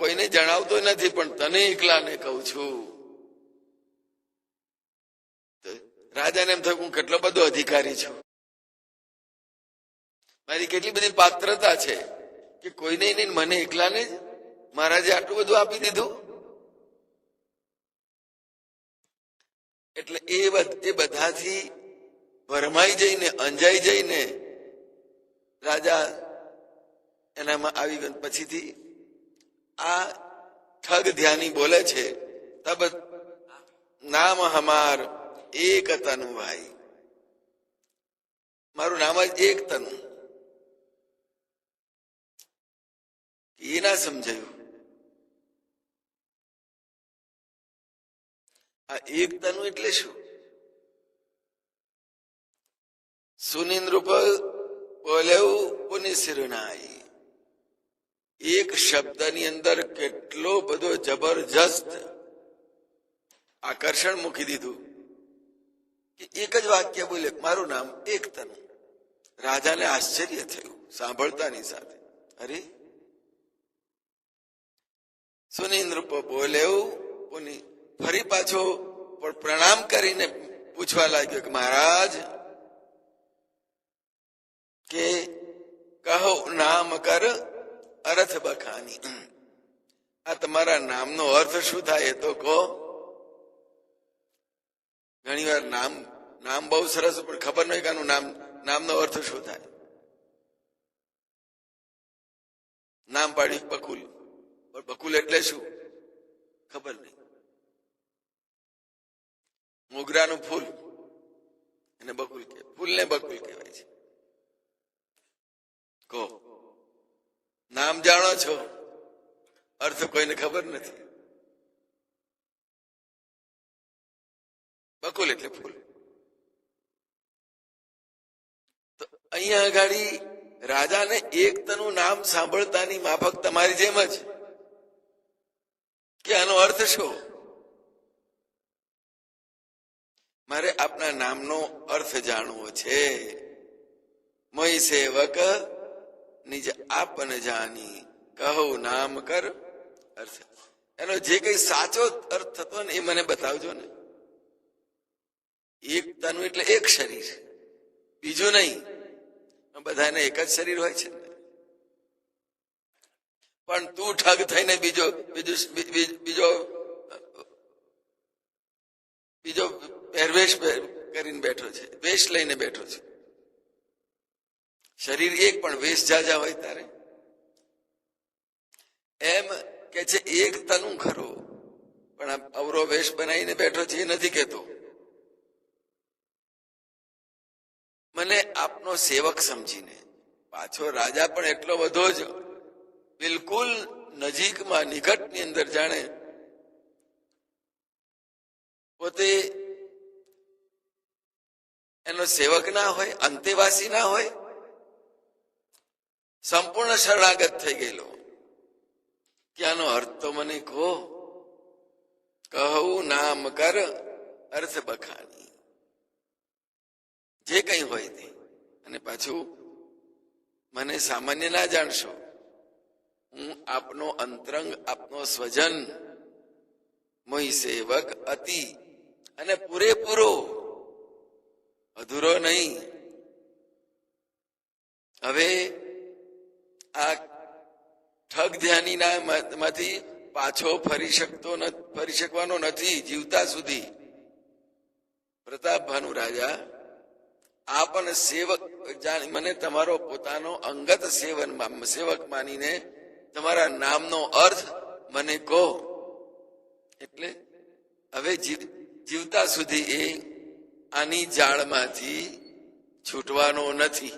કોઈને જણાવતો નથી, પણ તને એકલાને કહું છું. રાજાને એમ થયું હું કેટલો બધો અધિકારી છું. મારી કેટલી બધી પાત્રતા છે કે કોઈને નહીં, મને એકલાને જ મહારાજે આટલું બધું આપી દીધું. એટલે એ એ બધાથી ભરમાઈ જઈને, અંજાઈ જઈને રાજા એનામાં આવી ગયો. પછીથી આ ઠગ ધ્યાની બોલે છે, તબ નામ હમાર એક તનુ ભાઈ મારું નામ જ એક તનુ. એ ના સમજાયું. આ એક તનુ એટલે શું? સુનિન્દ્ર બોલેવું પુનિ સિરનાઈ એક શબ્દની અંદર કેટલો બધો જબરજસ્ત આકર્ષણ મૂકી દીધું કે એક જ વાક્ય બોલે, મારું નામ એક તનુ રાજાને આશ્ચર્ય થયું, સાંભળતાની સાથે. અરે! સુનિન્દ્ર પુનિ, ફરી પાછો પણ પ્રણામ કરીને પૂછવા લાગ્યો કે, મહારાજ, કે કહો, નામ કર અર્થ બખાની આ તમારા નામનો અર્થ શું થાય તો કહો. ઘણી વાર નામ નામ બહુ સરસ પણ ખબર નહીં કે આનું નામ, નામનો અર્થ શું થાય. નામ પાડ્યું બકુલ. પણ બકુલ એટલે શું? ખબર નહીં. મોગરાનું ફૂલ. એને બકુલ કે, ફૂલને બકુલ કહેવાય છે કહો નામ જાણો છો? અર્થ કોઈને ખબર નથી. બકુલ એટલે ફૂલ. તો અહીંયા આગળ રાજાને એકતાનું નામ સાંભળતાની માફક તમારી જેમ જ. કે આનો અર્થ શું? મારે આપના નામનો અર્થ જાણવો છે. મય સેવક નિજ આપન જાની, કહો નામ કર, અર્થ. એનો જે કઈ સાચો અર્થ થતો ને એ મને બતાવજો ને. એક તનુ એટલે એક શરીર. બીજું નહીં. બધાને એક જ શરીર હોય છે. પણ તું ઠગ થઈને બીજો, બીજું બીજો બીજો પહેરવેશ પહેર- કરીને બેઠો છે. વેશ લઈને બેઠો છે. શરીર એક પણ વેશ જાજા હોય તારે? એમ કે છે, એક તનું ખરો. પણ અવરો વેશ બનાવીને બેઠો છે એ નથી કેતો મને આપનો સેવક સમજીને, પાછો રાજા પણ એટલો બધો જ બિલકુલ નજીકમાં નિકટની અંદર જાણે, પોતે એનો સેવક ના હોય, અંતેવાસી ના હોય સંપૂર્ણ શરણાગત થઈ ગયેલો. ક્યાંનો અર્થ તો મને કહો. કહું નામ કર અર્થ બખાની. જે કઈ હોય તે. અને પાછું મને સામાન્ય ના જાણશો. હું આપનો અંતરંગ, આપનો સ્વજન મોહી સેવક, અતિ અને પૂરેપૂરો. અધૂરો નહીં. હવે ઠગમાંથી પાછો ફરી શકતો ફરી શકવાનો નથી જીવતા સુધી. પ્રતાપ ભાનુ રાજા, આ પણ સેવક મને તમારો પોતાનો અંગત સેવન સેવક માનીને તમારા નામનો અર્થ મને કહો. એટલે હવે જીવતા સુધી એ આની જાળમાંથી છૂટવાનો નથી.